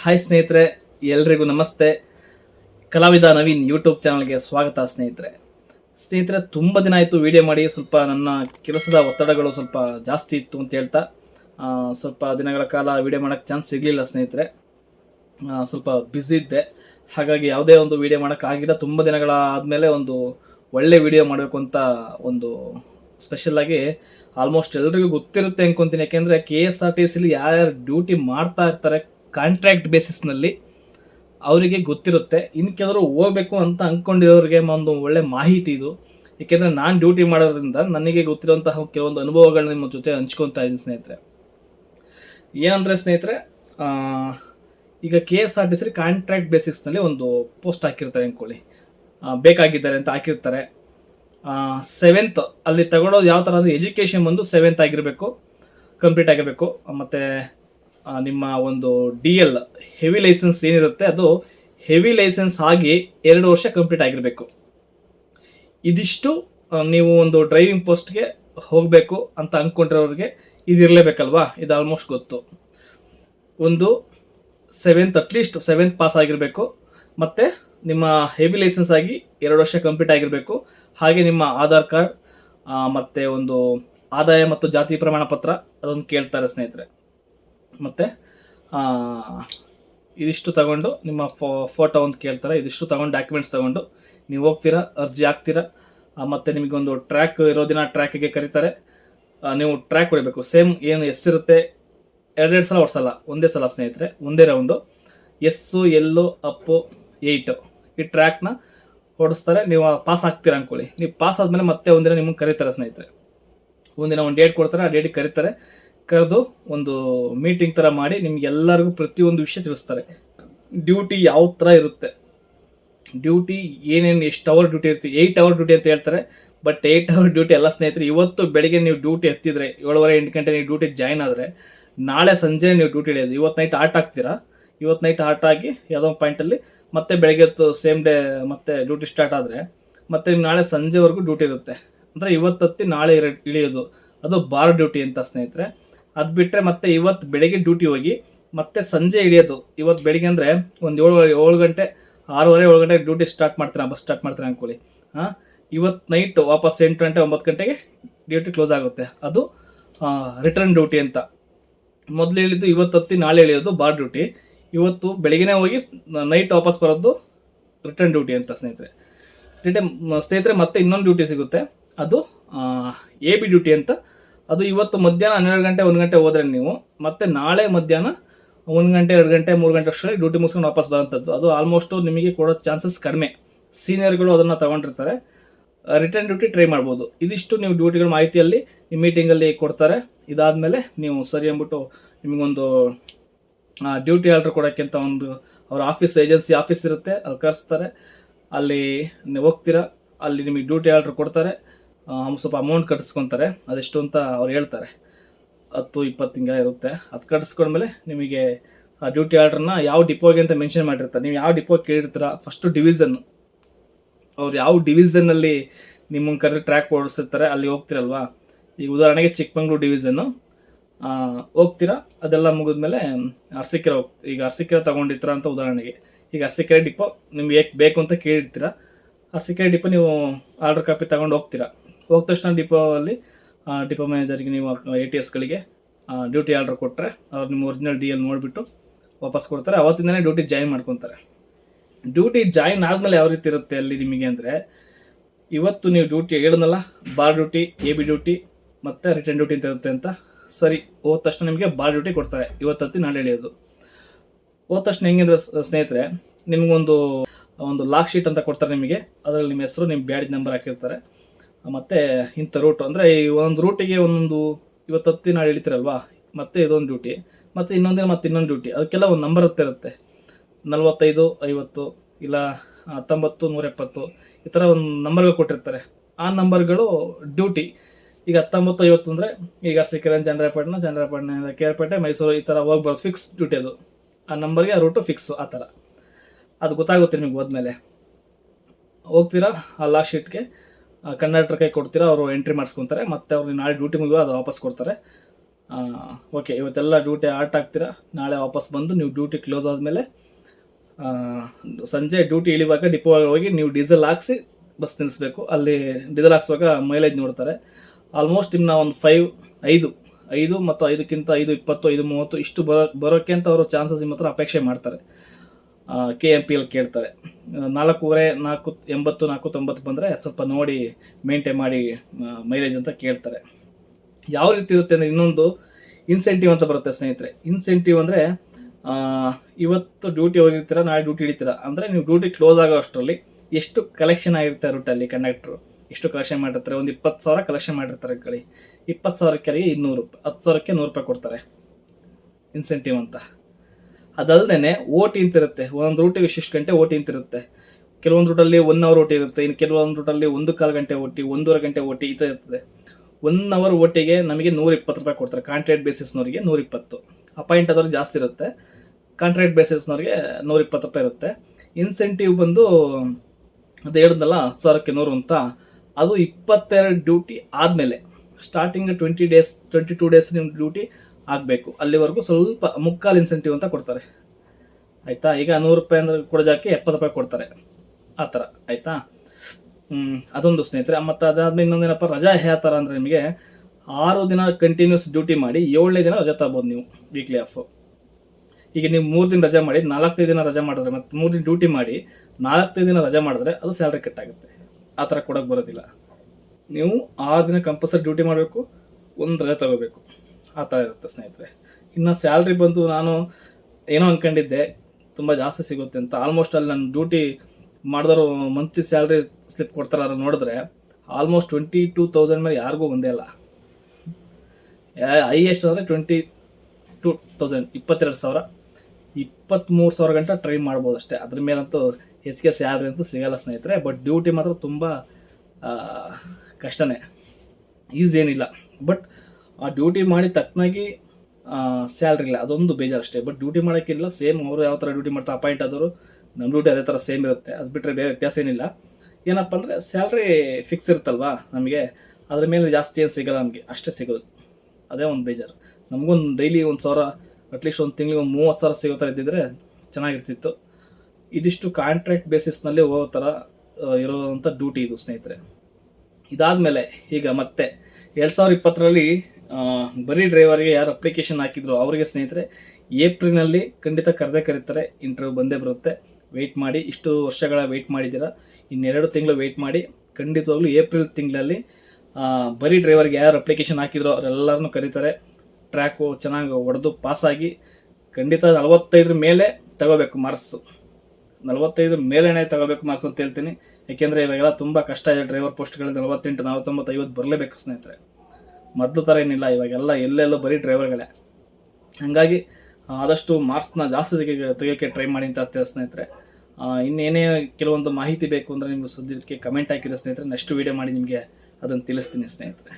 Hi ಸ್ನೇಹಿತರೆ. ಎಲ್ರಿಗೂ ನಮಸ್ತೆ. ಕಲಾವಿದ ನವೀನ್ ಯೂಟ್ಯೂಬ್ ಚಾನಲ್ಗೆ ಸ್ವಾಗತ, ಸ್ನೇಹಿತರೆ. ಸ್ನೇಹಿತರೆ, ತುಂಬ ದಿನ ಆಯಿತು ವಿಡಿಯೋ ಮಾಡಿ. ಸ್ವಲ್ಪ ನನ್ನ ಕೆಲಸದ ಒತ್ತಡಗಳು ಸ್ವಲ್ಪ ಜಾಸ್ತಿ ಇತ್ತು ಅಂತ ಹೇಳ್ತಾ ಸ್ವಲ್ಪ ದಿನಗಳ ಕಾಲ ವಿಡಿಯೋ ಮಾಡೋಕ್ಕೆ ಚಾನ್ಸ್ ಸಿಗಲಿಲ್ಲ, ಸ್ನೇಹಿತರೆ. ಸ್ವಲ್ಪ ಬ್ಯುಸಿ ಇದ್ದೆ. ಹಾಗಾಗಿ ಯಾವುದೇ ಒಂದು ವಿಡಿಯೋ ಮಾಡೋಕ್ಕಾಗಿಲ್ಲ ತುಂಬ ದಿನಗಳ ಆದಮೇಲೆ ಒಂದು ಒಳ್ಳೆ ವಿಡಿಯೋ ಮಾಡಬೇಕು ಅಂತ ಒಂದು ಸ್ಪೆಷಲಾಗಿ ಆಲ್ಮೋಸ್ಟ್ ಎಲ್ರಿಗೂ ಗೊತ್ತಿರುತ್ತೆ ಅನ್ಕೊಂತೀನಿ. ಯಾಕೆಂದರೆ ಕೆ ಎಸ್ ಆರ್ ಟಿ ಸಿಲಿ ಯಾರ್ಯಾರು ಡ್ಯೂಟಿ ಮಾಡ್ತಾ ಇರ್ತಾರೆ ಕಾಂಟ್ರಾಕ್ಟ್ ಬೇಸಿಸ್ನಲ್ಲಿ ಅವರಿಗೆ ಗೊತ್ತಿರುತ್ತೆ. ಇನ್ನು ಕೆಲವರು ಹೋಗ್ಬೇಕು ಅಂತ ಅಂದ್ಕೊಂಡಿರೋರಿಗೆ ಒಂದು ಒಳ್ಳೆ ಮಾಹಿತಿ ಇದು. ಏಕೆಂದರೆ ನಾನು ಡ್ಯೂಟಿ ಮಾಡೋದ್ರಿಂದ ನನಗೆ ಗೊತ್ತಿರುವಂತಹ ಕೆಲವೊಂದು ಅನುಭವಗಳನ್ನ ನಿಮ್ಮ ಜೊತೆ ಹಂಚ್ಕೊತಾ ಇದ್ದೀನಿ ಸ್ನೇಹಿತರೆ. ಏನಂದರೆ ಸ್ನೇಹಿತರೆ ಈಗ K S R T C contract ಬೇಸಿಸ್ನಲ್ಲಿ ಒಂದು ಪೋಸ್ಟ್ ಹಾಕಿರ್ತಾರೆ ಅಂದ್ಕೊಳ್ಳಿ ಬೇಕಾಗಿದ್ದಾರೆ ಅಂತ ಹಾಕಿರ್ತಾರೆ. ಸೆವೆಂತ್ ಅಲ್ಲಿ ತಗೊಳ್ಳೋದು ಯಾವ ಥರ ಅಂದರೆ ಎಜುಕೇಷನ್ ಬಂದು ಸೆವೆಂತ್ ಆಗಿರಬೇಕು ಕಂಪ್ಲೀಟ್ ಆಗಿರಬೇಕು. ಮತ್ತು ನಿಮ್ಮ ಒಂದು ಡಿ ಎಲ್ ಹೆವಿ ಲೈಸೆನ್ಸ್ ಏನಿರುತ್ತೆ, ಅದು ಹೆವಿ ಲೈಸೆನ್ಸ್ ಆಗಿ ಎರಡು ವರ್ಷ ಕಂಪ್ಲೀಟ್ ಆಗಿರಬೇಕು. ಇದಿಷ್ಟು ನೀವು ಒಂದು ಡ್ರೈವಿಂಗ್ ಪೋಸ್ಟ್ಗೆ ಹೋಗಬೇಕು ಅಂತ ಅಂದ್ಕೊಂಡಿರೋರಿಗೆ ಇದಿರಲೇಬೇಕಲ್ವಾ? ಇದು ಆಲ್ಮೋಸ್ಟ್ ಗೊತ್ತು. ಒಂದು ಸೆವೆಂತ್ ಅಟ್ಲೀಸ್ಟ್ ಸೆವೆಂತ್ ಪಾಸ್ ಆಗಿರಬೇಕು. ಮತ್ತು ನಿಮ್ಮ ಹೆವಿ ಲೈಸೆನ್ಸ್ ಆಗಿ ಎರಡು ವರ್ಷ ಕಂಪ್ಲೀಟ್ ಆಗಿರಬೇಕು. ಹಾಗೆ ನಿಮ್ಮ ಆಧಾರ್ ಕಾರ್ಡ್ ಮತ್ತು ಒಂದು ಆದಾಯ ಮತ್ತು ಜಾತಿ ಪ್ರಮಾಣ ಪತ್ರ ಅದೊಂದು ಕೇಳ್ತಾರೆ ಸ್ನೇಹಿತರೆ. ಮತ್ತು ಇದಿಷ್ಟು ತಗೊಂಡು ನಿಮ್ಮ ಫೋ, ಫೋಟೋ ಒಂದು ಕೇಳ್ತಾರೆ. ಇದಿಷ್ಟು ತಗೊಂಡು ಡಾಕ್ಯುಮೆಂಟ್ಸ್ ತಗೊಂಡು ನೀವು ಹೋಗ್ತೀರಾ, ಅರ್ಜಿ ಹಾಕ್ತೀರಾ ಮತ್ತು ನಿಮಗೊಂದು ಟ್ರ್ಯಾಕ್ ಇರೋ ದಿನ ಟ್ರ್ಯಾಕಿಗೆ ಕರೀತಾರೆ. ನೀವು ಟ್ರ್ಯಾಕ್ ಹೊಡಿಬೇಕು. ಸೇಮ್ ಏನು ಎಸ್ಸಿರುತ್ತೆ ಎರಡೆರಡು ಸಲ ಓಡಿಸಲ್ಲ ಒಂದೇ ಸಲ ಸ್ನೇಹಿತರೆ, ಒಂದೇ ರೌಂಡು ಎಸ್ಸು ಎಲ್ಲು ಅಪ್ಪು ಏಯ್ಟು ಈ ಟ್ರ್ಯಾಕ್ನ ಓಡಿಸ್ತಾರೆ ನೀವು ಪಾಸ್ ಆಗ್ತೀರಾ ಅಂದ್ಕೊಳ್ಳಿ. ನೀವು ಪಾಸ್ ಆದಮೇಲೆ ಮತ್ತೆ ಒಂದಿನ ನಿಮಗೆ ಕರೀತಾರೆ ಸ್ನೇಹಿತರೆ. ಒಂದಿನ ಒಂದು ಡೇಟ್ ಕೊಡ್ತಾರೆ, ಆ ಡೇಟಿಗೆ ಕರೀತಾರೆ. ಕರೆದು ಒಂದು ಮೀಟಿಂಗ್ ಥರ ಮಾಡಿ ನಿಮ್ಗೆಲ್ಲರಿಗೂ ಪ್ರತಿಯೊಂದು ವಿಷಯ ತಿಳಿಸ್ತಾರೆ. ಡ್ಯೂಟಿ ಯಾವ ಥರ ಇರುತ್ತೆ? ಡ್ಯೂಟಿ ಏನೇನು ಎಷ್ಟು ಅವರ್ ಡ್ಯೂಟಿ ಇರುತ್ತೆ? ಏಯ್ಟ್ ಅವರ್ ಡ್ಯೂಟಿ ಅಂತ ಹೇಳ್ತಾರೆ. ಬಟ್ ಏಯ್ಟ್ ಅವರ್ ಡ್ಯೂಟಿ ಎಲ್ಲ ಸ್ನೇಹಿತರೆ, ಇವತ್ತು ಬೆಳಗ್ಗೆ ನೀವು ಡ್ಯೂಟಿ ಎತ್ತಿದ್ರೆ, ಏಳುವರೆ ಎಂಟು ಗಂಟೆ ನೀವು ಡ್ಯೂಟಿ ಜಾಯ್ನ್ ಆದರೆ, ನಾಳೆ ಸಂಜೆ ನೀವು ಡ್ಯೂಟಿ ಹಿಡಿಯೋದು ಇವತ್ತು ನೈಟ್ ಆಟ ಆಗ್ತೀರಾ ಇವತ್ತು ನೈಟ್ ಆಟ ಆಗಿ ಯಾವುದೋ ಒಂದು ಪಾಯಿಂಟಲ್ಲಿ ಮತ್ತೆ ಬೆಳಗ್ಗೆ ಹೊತ್ತು ಸೇಮ್ ಡೇ ಮತ್ತೆ ಡ್ಯೂಟಿ ಸ್ಟಾರ್ಟ್ ಆದರೆ, ಮತ್ತೆ ನಾಳೆ ಸಂಜೆವರೆಗೂ ಡ್ಯೂಟಿ ಇರುತ್ತೆ. ಅಂದರೆ ಇವತ್ತು ಹತ್ತಿ ನಾಳೆ ಇಳಿಯೋದು. ಅದು ಬಾರ್ ಡ್ಯೂಟಿ ಅಂತ ಸ್ನೇಹಿತರೆ. ಅದು ಬಿಟ್ಟರೆ ಮತ್ತೆ ಇವತ್ತು ಬೆಳಗ್ಗೆ ಡ್ಯೂಟಿ ಹೋಗಿ ಮತ್ತೆ ಸಂಜೆ ಹಿಡಿಯೋದು ಇವತ್ತು ಬೆಳಿಗ್ಗೆ ಅಂದರೆ ಒಂದು ಏಳು ಏಳು ಗಂಟೆ, ಆರೂವರೆ, ಏಳು ಗಂಟೆಗೆ ಡ್ಯೂಟಿ ಸ್ಟಾರ್ಟ್ ಮಾಡ್ತೀನಿ ಬಸ್ ಸ್ಟಾರ್ಟ್ ಮಾಡ್ತೀನಿ ಅಂದ್ಕೊಳ್ಳಿ ಹಾಂ ಇವತ್ತು ನೈಟ್ ವಾಪಸ್ ಎಂಟು ಗಂಟೆ, ಒಂಬತ್ತು ಗಂಟೆಗೆ ಡ್ಯೂಟಿ ಕ್ಲೋಸ್ ಆಗುತ್ತೆ. ಅದು ರಿಟರ್ನ್ ಡ್ಯೂಟಿ ಅಂತ. ಮೊದಲು ಹೇಳಿದ್ದು ಇವತ್ತು ಹತ್ತಿ ನಾಳೆ ಇಳಿಯೋದು ಬಾರ್ ಡ್ಯೂಟಿ ಇವತ್ತು ಬೆಳಗ್ಗೆನೇ ಹೋಗಿ ನೈಟ್ ವಾಪಸ್ ಬರೋದು ರಿಟರ್ನ್ ಡ್ಯೂಟಿ ಅಂತ ಸ್ನೇಹಿತರೆ. ರಿಟರ್ನ್ ಸ್ನೇಹಿತರೆ, ಮತ್ತೆ ಇನ್ನೊಂದು ಡ್ಯೂಟಿ ಸಿಗುತ್ತೆ. ಅದು ಎ ಬಿ ಡ್ಯೂಟಿ ಅಂತ ಅದು ಇವತ್ತು ಮಧ್ಯಾಹ್ನ ಹನ್ನೆರಡು ಗಂಟೆ, ಒಂದು ಗಂಟೆ ಹೋದ್ರೆ ನೀವು, ಮತ್ತೆ ನಾಳೆ ಮಧ್ಯಾಹ್ನ ಒಂದು ಗಂಟೆ, ಎರಡು ಗಂಟೆ, ಮೂರು ಗಂಟೆ ಅಷ್ಟರಲ್ಲಿ ಡ್ಯೂಟಿ ಮುಗಿಸ್ಕೊಂಡು ವಾಪಸ್ ಬರೋಂಥದ್ದು ಅದು ಆಲ್ಮೋಸ್ಟು ನಿಮಗೆ ಕೊಡೋ ಚಾನ್ಸಸ್ ಕಡಿಮೆ. ಸೀನಿಯರ್ಗಳು ಅದನ್ನು ತಗೊಂಡಿರ್ತಾರೆ. ರಿಟರ್ನ್ ಡ್ಯೂಟಿ ಟ್ರೈ ಮಾಡ್ಬೋದು. ಇದಿಷ್ಟು ನೀವು ಡ್ಯೂಟಿಗಳ ಮಾಹಿತಿಯಲ್ಲಿ ಈ ಮೀಟಿಂಗಲ್ಲಿ ಕೊಡ್ತಾರೆ. ಇದಾದಮೇಲೆ ನೀವು ಸರಿ ಅಂದ್ಬಿಟ್ಟು ನಿಮಗೊಂದು ಡ್ಯೂಟಿ ಆರ್ಡ್ರ್ ಕೊಡೋಕ್ಕಿಂತ ಒಂದು ಅವ್ರ ಆಫೀಸ್ ಏಜೆನ್ಸಿ ಆಫೀಸ್ ಇರುತ್ತೆ. ಅಲ್ಲಿ ಕರೆಸ್ತಾರೆ. ಅಲ್ಲಿ ನೀವು ಹೋಗ್ತೀರಾ. ಅಲ್ಲಿ ನಿಮಗೆ ಡ್ಯೂಟಿ ಆರ್ಡ್ರ್ ಕೊಡ್ತಾರೆ. ಸ್ವಲ್ಪ ಅಮೌಂಟ್ ಕಟ್ಸ್ಕೊತಾರೆ. ಅದೆಷ್ಟು ಅಂತ ಅವ್ರು ಹೇಳ್ತಾರೆ. ಹತ್ತು, ಇಪ್ಪತ್ತು ಹಿಂಗೆ ಇರುತ್ತೆ. ಅದು ಕಟ್ಸ್ಕೊಂಡ್ಮೇಲೆ ನಿಮಗೆ, ಆ ಡ್ಯೂಟಿ ಆರ್ಡ್ರನ್ನ ಯಾವ ಡಿಪೋಗೆ ಅಂತ ಮೆನ್ಷನ್ ಮಾಡಿರ್ತಾರೆ. ನೀವು ಯಾವ ಡಿಪೋ ಕೇಳಿರ್ತೀರ? ಫಸ್ಟು ಡಿವಿಷನ್ ಅವ್ರು ಯಾವ ಡಿವಿಸನ್ನಲ್ಲಿ ನಿಮ್ಮನ್ನು ಕರೆದು ಟ್ರ್ಯಾಕ್ ಓಡಿಸಿರ್ತಾರೆ, ಅಲ್ಲಿ ಹೋಗ್ತಿರಲ್ವಾ? ಈಗ ಉದಾಹರಣೆಗೆ ಚಿಕ್ಕಮಂಗ್ಳೂರು ಡಿವಿಸನ್ನು ಹೋಗ್ತೀರಾ? ಅದೆಲ್ಲ ಮುಗಿದ್ಮೇಲೆ, ಅರ್ಸಿಕೆರೆ ಹೋಗ್, ಈಗ ಅರ್ಸಿಕೆರೆ ತೊಗೊಂಡಿರ್ತೀರ ಅಂತ ಉದಾಹರಣೆಗೆ. ಈಗ ಅರ್ಸಿಕೆರೆ ಡಿಪೋ ನಿಮ್ಗೆ ಏಕೆ ಬೇಕು ಅಂತ ಕೇಳಿರ್ತೀರ? ಅರ್ಸಿಕೆರೆ ಡಿಪೋ ನೀವು ಆರ್ಡರ್ ಕಾಪಿ ತಗೊಂಡು ಹೋಗ್ತೀರಾ? ಹೋದ ತಕ್ಷಣ ಡಿಪೋ ಅಲ್ಲಿ ಆ, ಡಿಪೋ ಮ್ಯಾನೇಜರ್ಗೆ ನೀವು ಎ ಟಿ ಎಸ್ಗಳಿಗೆ ಡ್ಯೂಟಿ ಆರ್ಡರ್ ಕೊಟ್ಟರೆ ಅವ್ರು ನಿಮ್ಮ ಒರಿಜಿನಲ್ ಡಿ ಎಲ್ ನೋಡಿಬಿಟ್ಟು ವಾಪಸ್ ಕೊಡ್ತಾರೆ. ಅವತ್ತಿಂದನೇ ಡ್ಯೂಟಿ ಜಾಯಿನ್ ಮಾಡ್ಕೊತಾರೆ. ಡ್ಯೂಟಿ ಜಾಯಿನ್ ಆದಮೇಲೆ ಯಾವ ರೀತಿ ಇರುತ್ತೆ ಅಲ್ಲಿ ನಿಮಗೆ ಅಂದರೆ ಇವತ್ತು ನೀವು ಡ್ಯೂಟಿ ಹೇಳಿದ್ನಲ್ಲ bar duty A B duty ಮತ್ತು ರಿಟರ್ನ್ ಡ್ಯೂಟಿ ಅಂತ ಇರುತ್ತೆ ಅಂತ ಸರಿ ಹೋದ ತಕ್ಷಣ ನಿಮಗೆ ಬಾರ್ ಡ್ಯೂಟಿ ಕೊಡ್ತಾರೆ. ಇವತ್ತತ್ತಿ ನಾಳೆ ಎಳೆಯೋದು ಹೋದ ತಕ್ಷಣ ಹೆಂಗಿದ್ರೆ ಸ್ನೇಹಿತರೆ ನಿಮಗೊಂದು ಒಂದು ಲಾಕ್ ಶೀಟ್ ಅಂತ ಕೊಡ್ತಾರೆ ನಿಮಗೆ. ಅದರಲ್ಲಿ ನಿಮ್ಮ ಹೆಸರು ನಿಮ್ಮ ಬ್ಯಾಡ್ ನಂಬರ್ ಹಾಕಿರ್ತಾರೆ. ಮತ್ತು ಇಂಥ ರೂಟು ಅಂದರೆ ಈ ಒಂದು ರೂಟಿಗೆ ಒಂದೊಂದು ಇವತ್ತು ಹತ್ತಿ ನಾಳೆ ಇಳಿತೀರಲ್ವಾ? ಮತ್ತೆ ಇದೊಂದು ಡ್ಯೂಟಿ ಮತ್ತು ಇನ್ನೊಂದಿನ ಮತ್ತೆ ಇನ್ನೊಂದು ಡ್ಯೂಟಿ ಅದಕ್ಕೆಲ್ಲ ಒಂದು ನಂಬರ್ ಇರುತ್ತೆ. ನಲವತ್ತೈದು, ಐವತ್ತು, ಇಲ್ಲ ಹತ್ತೊಂಬತ್ತು ನೂರ ಎಪ್ಪತ್ತು ಈ ಥರ ಒಂದು ನಂಬರ್ಗಳು ಕೊಟ್ಟಿರ್ತಾರೆ. ಆ ನಂಬರ್ಗಳು ಡ್ಯೂಟಿ ಈಗ ಹತ್ತೊಂಬತ್ತು, ಐವತ್ತು ಅಂದರೆ ಈಗ ಸಿಕ್ಕಿರನ್ ಚಂದ್ರಪಟ್ಟಣ ಚಂದ್ರಪಟ್ಟಣದಿಂದ ಕೇರ್ಪೇಟೆ ಮೈಸೂರು ಈ ಥರ ಹೋಗ್ಬೋದು ಫಿಕ್ಸ್ ಡ್ಯೂಟಿ ಅದು. ಆ ನಂಬರ್ಗೆ ಆ ರೂಟು ಫಿಕ್ಸು ಆ ಥರ ಅದು ಗೊತ್ತಾಗುತ್ತೆ ನಿಮಗೆ ಹೋದ್ಮೇಲೆ. ಹೋಗ್ತೀರಾ ಆ ಲಾಸ್ಟ್ ಶೀಟ್ಗೆ ಕಂಡಕ್ಟರ್ ಕೈ ಕೊಡ್ತೀರಾ, ಅವರು ಎಂಟ್ರಿ ಮಾಡಿಸ್ಕೊತಾರೆ, ಮತ್ತೆ ಅವ್ರು ನಾಳೆ ಡ್ಯೂಟಿ ಮುಗಿಯೋ ಅದು ವಾಪಸ್ ಕೊಡ್ತಾರೆ. ಓಕೆ ಇವತ್ತೆಲ್ಲ ಡ್ಯೂಟಿ ಆರ್ಟ್ ಆಗ್ತೀರಾ? ನಾಳೆ ವಾಪಸ್ ಬಂದು ನೀವು ಡ್ಯೂಟಿ ಕ್ಲೋಸ್ ಆದಮೇಲೆ ಸಂಜೆ ಡ್ಯೂಟಿ ಇಳಿವಾಗ ಡಿಪೋ ಹೋಗಿ ನೀವು ಡೀಸೆಲ್ ಹಾಕ್ಸಿ ಬಸ್ ನಿಲ್ಲಿಸ್ಬೇಕು ಅಲ್ಲಿ ಡೀಸೆಲ್ ಹಾಕ್ಸುವಾಗ ಮೈಲೇಜ್ ನೋಡ್ತಾರೆ. ಆಲ್ಮೋಸ್ಟ್ ಇನ್ನು ಒಂದು ಫೈವ್ ಐದು ಐದು ಮತ್ತು ಐದಕ್ಕಿಂತ ಐದು, ಇಪ್ಪತ್ತು, ಐದು, ಮೂವತ್ತು ಇಷ್ಟು ಬರೋ ಬರೋಕ್ಕೆ ಅಂತ ಅವರು ಚಾನ್ಸಸ್ ನಿಮ್ಮ ಹತ್ರ ಅಪೇಕ್ಷೆ ಮಾಡ್ತಾರೆ. ಕೆ ಎಂ ಪಿ ಎಲ್ ಕೇಳ್ತಾರೆ. ನಾಲ್ಕೂವರೆ, ನಾಲ್ಕು, ಎಂಬತ್ತು ನಾಲ್ಕು ತೊಂಬತ್ತು ಬಂದರೆ ಸ್ವಲ್ಪ ನೋಡಿ ಮೇಂಟೈನ್ ಮಾಡಿ ಮೈಲೇಜ್ ಅಂತ ಕೇಳ್ತಾರೆ. ಯಾವ ರೀತಿ ಇರುತ್ತೆ ಅಂದರೆ ಇನ್ನೊಂದು ಇನ್ಸೆಂಟಿವ್ ಅಂತ ಬರುತ್ತೆ ಸ್ನೇಹಿತರೆ. ಇನ್ಸೆಂಟಿವ್ ಅಂದರೆ ಇವತ್ತು ಡ್ಯೂಟಿ ಹೋಗಿರ್ತೀರ, ನಾಳೆ ಡ್ಯೂಟಿ ಹಿಡಿತೀರ? ಅಂದರೆ ನೀವು ಡ್ಯೂಟಿ ಕ್ಲೋಸ್ ಆಗೋ ಅಷ್ಟರಲ್ಲಿ ಎಷ್ಟು ಕಲೆಕ್ಷನ್ ಆಗಿರುತ್ತೆ ರೂಟಲ್ಲಿ ಕಂಡಕ್ಟ್ರು ಎಷ್ಟು ಕಲೆಕ್ಷನ್ ಮಾಡಿರ್ತಾರೆ? ಒಂದು ಇಪ್ಪತ್ತು ಸಾವಿರ ಕಲೆಕ್ಷನ್ ಮಾಡಿರ್ತಾರೆ ಕಳಿ ಇಪ್ಪತ್ತು ಸಾವಿರಕ್ಕೆ ಇನ್ನೂರು ರೂಪಾಯಿ, ಹತ್ತು ಸಾವಿರಕ್ಕೆ ನೂರು ರೂಪಾಯಿ ಕೊಡ್ತಾರೆ. ಇನ್ಸೆಂಟಿವ್ ಅಂತ. ಅದಲ್ಲದೆ ಓಟಿ ಅಂತಿರುತ್ತೆ ಒಂದೊಂದು ರೂಟಿಗೆ ಇಷ್ಟಿಷ್ಟು ಗಂಟೆ ಓಟಿ ಅಂತಿರುತ್ತೆ ಕೆಲವೊಂದು ರೂಟಲ್ಲಿ ಒನ್ ಅವರ್ ಓಟಿ ಇರುತ್ತೆ. ಇನ್ನು ಕೆಲವೊಂದು ರೂಟಲ್ಲಿ ಒಂದು ಕಾಲು ಗಂಟೆ ಓಟಿ ಒಂದೂವರೆ ಗಂಟೆ ಓಟಿ ಈ ಥರ ಇರ್ತದೆ. ಒನ್ ಅವರ್ ಓಟಿಗೆ ನಮಗೆ ನೂರ ಇಪ್ಪತ್ತು ರೂಪಾಯಿ ಕೊಡ್ತಾರೆ. ಕಾಂಟ್ರಾಕ್ಟ್ ಬೇಸಿಸ್ನವ್ರಿಗೆ ನೂರ ಇಪ್ಪತ್ತು ಅಪಾಯಿಂಟ್ ಆದವ್ರು ಜಾಸ್ತಿ ಇರುತ್ತೆ. ಕಾಂಟ್ರಾಕ್ಟ್ ಬೇಸಿಸ್ನವ್ರಿಗೆ ನೂರ ಇಪ್ಪತ್ತು ರೂಪಾಯಿ ಇರುತ್ತೆ. ಇನ್ಸೆಂಟಿವ್ ಬಂದು ಅದು ಹೇಳಿದ್ನಲ್ಲ ಸಾವಿರಕ್ಕೆ ನೂರು ಅಂತ. ಅದು ಇಪ್ಪತ್ತೆರಡು ಡ್ಯೂಟಿ ಆದಮೇಲೆ. Starting twenty days twenty two days ನಿಮ್ಮ ಡ್ಯೂಟಿ ಆಗಬೇಕು. ಅಲ್ಲಿವರೆಗೂ ಸ್ವಲ್ಪ ಮುಕ್ಕಾಲು ಇನ್ಸೆಂಟಿವ್ ಅಂತ ಕೊಡ್ತಾರೆ. ಆಯಿತಾ? ಈಗ ನೂರು ರೂಪಾಯಿ ಅಂದ್ರೆ ಕೊಡೋದಕ್ಕೆ ಎಪ್ಪತ್ತು ರೂಪಾಯಿ ಕೊಡ್ತಾರೆ. ಆ ಥರ. ಆಯಿತಾ? ಅದೊಂದು ಸ್ನೇಹಿತರೆ. ಮತ್ತು ಅದಾದ್ಮೇಲೆ ಇನ್ನೊಂದೇನಪ್ಪ, ರಜಾ ಥರ ಅಂದರೆ ನಿಮಗೆ ಆರು ದಿನ ಕಂಟಿನ್ಯೂಸ್ ಡ್ಯೂಟಿ ಮಾಡಿ ಏಳನೇ ದಿನ ರಜಾ ತಗೋಬೋದು ನೀವು ವೀಕ್ಲಿ ಆಫು ಈಗ ನೀವು ಮೂರು ದಿನ ರಜೆ ಮಾಡಿ ನಾಲ್ಕೈದು ದಿನ ರಜಾ ಮಾಡಿದ್ರೆ, ಮತ್ತು ಮೂರು ದಿನ ಡ್ಯೂಟಿ ಮಾಡಿ ನಾಲ್ಕೈದು ದಿನ ರಜೆ ಮಾಡಿದ್ರೆ ಅದು ಸ್ಯಾಲ್ರಿ ಕಟ್ ಆಗುತ್ತೆ. ಆ ಥರ ಕೊಡೋಕ್ಕೆ ಬರೋದಿಲ್ಲ. ನೀವು ಆರು ದಿನ ಕಂಪಲ್ಸರಿ ಡ್ಯೂಟಿ ಮಾಡಬೇಕು, ಒಂದು ರಜೆ ತಗೋಬೇಕು. ಆ ಥರ ಇರುತ್ತೆ ಸ್ನೇಹಿತರೆ. ಇನ್ನು ಸ್ಯಾಲ್ರಿ ಬಂದು ನಾನು ಏನೋ ಅಂದ್ಕೊಂಡಿದ್ದೆ ತುಂಬ ಜಾಸ್ತಿ ಸಿಗುತ್ತೆ ಅಂತ. ಆಲ್ಮೋಸ್ಟ್ ಅಲ್ಲಿ ನನ್ನ ಡ್ಯೂಟಿ ಮಾಡಿದವರು ಮಂತ್ಲಿ ಸ್ಯಾಲ್ರಿ ಸ್ಲಿಪ್ ಕೊಡ್ತಾರೆ ನೋಡಿದ್ರೆ ಆಲ್ಮೋಸ್ಟ್ ಟ್ವೆಂಟಿ ಟೂ ತೌಸಂಡ್ ಮೇಲೆ ಯಾರಿಗೂ ಒಂದೇ ಅಲ್ಲ. ಹೈಯೆಸ್ಟ್ ಅಂದರೆ ಟ್ವೆಂಟಿ ಟೂ ತೌಸಂಡ್ ಇಪ್ಪತ್ತೆರಡು ಸಾವಿರ. ಇಪ್ಪತ್ತ್ಮೂರು ಸಾವಿರ ಗಂಟೆ ಟ್ರೈ ಮಾಡ್ಬೋದು ಅಷ್ಟೇ. ಅದ್ರ ಮೇಲಂತೂ ಹೆಚ್ಚಿಗೆ ಸ್ಯಾಲ್ರಿ ಅಂತೂ ಸಿಗಲ್ಲ ಸ್ನೇಹಿತರೆ. ಬಟ್ ಡ್ಯೂಟಿ ಮಾತ್ರ ತುಂಬ ಕಷ್ಟನೇ. ಈಸ್ ಏನಿಲ್ಲ. ಬಟ್ ಆ ಡ್ಯೂಟಿ ಮಾಡಿ ತಕ್ಕನಾಗಿ ಸ್ಯಾಲ್ರಿ ಇಲ್ಲ. ಅದೊಂದು ಬೇಜಾರು ಅಷ್ಟೇ ಬಟ್ ಡ್ಯೂಟಿ ಮಾಡೋಕ್ಕಿಲ್ಲ. ಸೇಮ್ ಅವರು ಯಾವ ಥರ ಡ್ಯೂಟಿ ಮಾಡ್ತಾರೆ ಅಪಾಯಿಂಟ್ ಆದವರು ನಮ್ಮ ಡ್ಯೂಟಿ ಅದೇ ಥರ ಸೇಮ್ ಇರುತ್ತೆ. ಅದು ಬಿಟ್ಟರೆ ಬೇರೆ ವ್ಯತ್ಯಾಸ ಏನಿಲ್ಲ. ಏನಪ್ಪ ಅಂದರೆ ಸ್ಯಾಲ್ರಿ ಫಿಕ್ಸ್ ಇರುತ್ತಲ್ವಾ ನಮಗೆ? ಅದ್ರ ಮೇಲೆ ಜಾಸ್ತಿ ಏನು ಸಿಗಲ್ಲ ನಮಗೆ. ಅಷ್ಟೇ ಸಿಗೋದು. ಅದೇ ಒಂದು ಬೇಜಾರು. ನಮಗೊಂದು ಡೈಲಿ ಒಂದು ಸಾವಿರ ಅಟ್ಲೀಸ್ಟ್ ಒಂದು ತಿಂಗಳಿಗೆ ಒಂದು ಮೂವತ್ತು ಸಾವಿರ ಸಿಗೋ ಥರ ಇದ್ದಿದ್ರೆ ಚೆನ್ನಾಗಿರ್ತಿತ್ತು. ಇದಿಷ್ಟು ಕಾಂಟ್ರಾಕ್ಟ್ ಬೇಸಿಸ್ನಲ್ಲಿ ಹೋಗೋ ಥರ ಇರೋವಂಥ ಡ್ಯೂಟಿ ಇದು ಸ್ನೇಹಿತರೆ. ಇದಾದಮೇಲೆ ಈಗ ಮತ್ತೆ ಎರಡು ಸಾವಿರ ಇಪ್ಪತ್ತರಲ್ಲಿ ಬರೀ ಡ್ರೈವರ್ಗೆ ಯಾರು ಅಪ್ಲಿಕೇಶನ್ ಹಾಕಿದ್ರು ಅವರಿಗೆ ಸ್ನೇಹಿತರೆ, ಏಪ್ರಿಲ್ನಲ್ಲಿ ಖಂಡಿತ ಕರೆದೇ ಕರೀತಾರೆ ಇಂಟರ್ವ್ಯೂ ಬಂದೇ ಬರುತ್ತೆ. ವೆಯ್ಟ್ ಮಾಡಿ, ಇಷ್ಟು ವರ್ಷಗಳ ವೆಯ್ಟ್ ಮಾಡಿದ್ದೀರಾ? ಇನ್ನೆರಡು ತಿಂಗಳು ವೆಯ್ಟ್ ಮಾಡಿ, ಖಂಡಿತವಾಗ್ಲೂ ಏಪ್ರಿಲ್ ತಿಂಗಳಲ್ಲಿ ಬರೀ ಡ್ರೈವರ್ಗೆ ಯಾರು ಅಪ್ಲಿಕೇಶನ್ ಹಾಕಿದ್ರು ಅವರೆಲ್ಲರನ್ನೂ ಕರೀತಾರೆ. ಟ್ರ್ಯಾಕು ಚೆನ್ನಾಗಿ ಹೊಡೆದು ಪಾಸಾಗಿ ಖಂಡಿತ ನಲವತ್ತೈದರ ಮೇಲೆ ತಗೋಬೇಕು ಮಾರ್ಕ್ಸ್ ನಲವತ್ತೈದು ಮೇಲೆನೇ ತಗೋಬೇಕು ಮಾರ್ಕ್ಸ್ ಅಂತ ಹೇಳ್ತೀನಿ. ಯಾಕೆಂದರೆ ಇವಾಗೆಲ್ಲ ತುಂಬ ಕಷ್ಟ ಇದೆ ಡ್ರೈವರ್ ಪೋಸ್ಟ್ಗಳಲ್ಲಿ ನಲವತ್ತೆಂಟು, ನಲವತ್ತೊಂಬತ್ತು, ಐವತ್ತು ಬರಲೇಬೇಕು ಸ್ನೇಹಿತರೆ. ಮೊದಲು ಥರ ಏನಿಲ್ಲ, ಇವಾಗೆಲ್ಲ ಎಲ್ಲೆಲ್ಲೋ ಬರೀ ಡ್ರೈವರ್ಗಳೇ ಹಾಗಾಗಿ ಆದಷ್ಟು ಮಾರ್ಕ್ಸ್ನ ಜಾಸ್ತಿ ತೆಗೆ ತೆಗಿಯೋಕ್ಕೆ ಟ್ರೈ ಮಾಡಿ ಅಂತ ಹೇಳ್ತೀನಿ ಸ್ನೇಹಿತರೆ. ಇನ್ನೇನೇ ಕೆಲವೊಂದು ಮಾಹಿತಿ ಬೇಕು ಅಂದರೆ ನಿಮ್ಗೆ ಸದ್ಯಕ್ಕೆ ಕಮೆಂಟ್ ಹಾಕಿರೋ ಸ್ನೇಹಿತರೆ ನೆಕ್ಸ್ಟ್ ವೀಡಿಯೋ ಮಾಡಿ ನಿಮಗೆ ಅದನ್ನು ತಿಳಿಸ್ತೀನಿ ಸ್ನೇಹಿತರೆ.